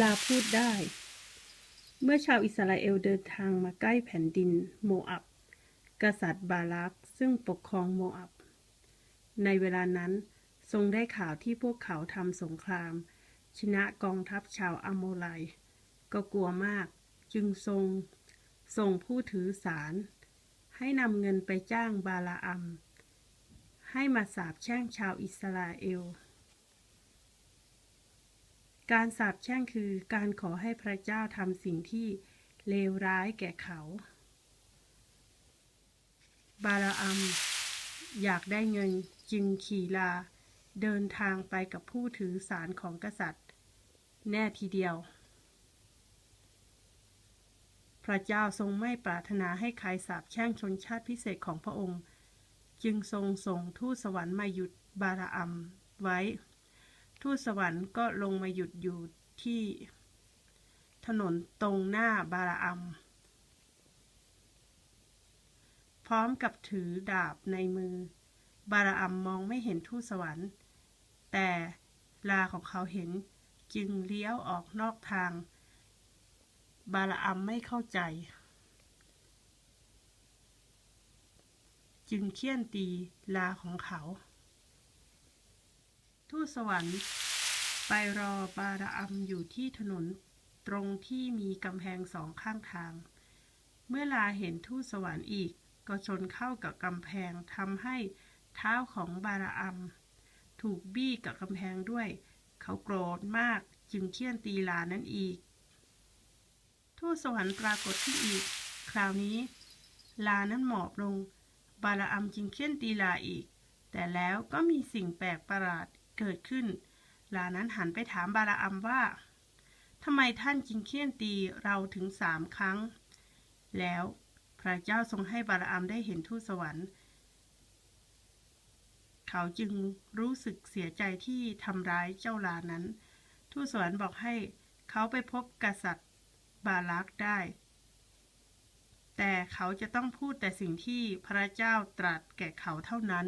ลาพูดได้ เมื่อชาวอิสราเอลเดินทางมาใกล้แผ่นดินโมอับ กษัตริย์บาลักซึ่งปกครองโมอับ ในเวลานั้นทรงได้ข่าวที่พวกเขาทำสงคราม ชนะกองทัพชาวอโมไล ก็กลัวมากจึงทรงส่งผู้ถือสาร ให้นำเงินไปจ้างบาลาอัม ให้มาสาบแช่งชาวอิสราเอล การสาปแช่งคือการขอให้พระเจ้าทำสิ่งที่เลวร้ายแก่เขา บาลาอัม อยากได้เงินจึงขี่ลา เดินทางไปกับผู้ถือสารของกษัตริย์ แน่ทีเดียว พระเจ้าทรงไม่ปรารถนาให้ใครสาปแช่งชนชาติพิเศษของพระองค์ จึงทรงส่งทูตสวรรค์มาหยุดบาลาอัมไว้ ทูตสวรรค์ก็ลงมาหยุดอยู่ที่ถนนตรงหน้าบาลาอัม พร้อมกับถือดาบในมือ บาลาอัมมองไม่เห็นทูตสวรรค์ แต่ลาของเขาเห็นจึงเลี้ยวออกนอกทาง บาลาอัมไม่เข้าใจ จึงเคี่ยนตีลาของเขา ทูตสวรรค์ ไปรอบาราอัมอยู่ที่ถนนตรงที่มีกำแพงสองข้างทาง เมื่อลาเห็นทูตสวรรค์อีก ก็ชนเข้ากับกำแพงทำให้เท้าของบาราอัม ถูกบี้กับกำแพงด้วย เขาโกรธมากจึงเคี่ยนตีลานั้นอีก ทูตสวรรค์ปรากฏขึ้นอีก คราวนี้ ลานั้นหมอบลง บาราอัมจึงเคี่ยนตีลาอีก แต่แล้วก็มีสิ่งแปลกประหลาด เกิดขึ้น ลานั้นหันไปถามบาราอัมว่าทำไมท่านจึงเคี่ยนตีเราถึงสามครั้ง แล้วพระเจ้าทรงให้บาราอัมได้เห็นทูตสวรรค์ เขาจึงรู้สึกเสียใจที่ทำร้ายเจ้าลานั้น ทูตสวรรค์บอกให้เขาไปพบกษัตริย์บาลักได้ แต่เขาจะต้องพูดแต่สิ่งที่พระเจ้าตรัสแก่เขาเท่านั้น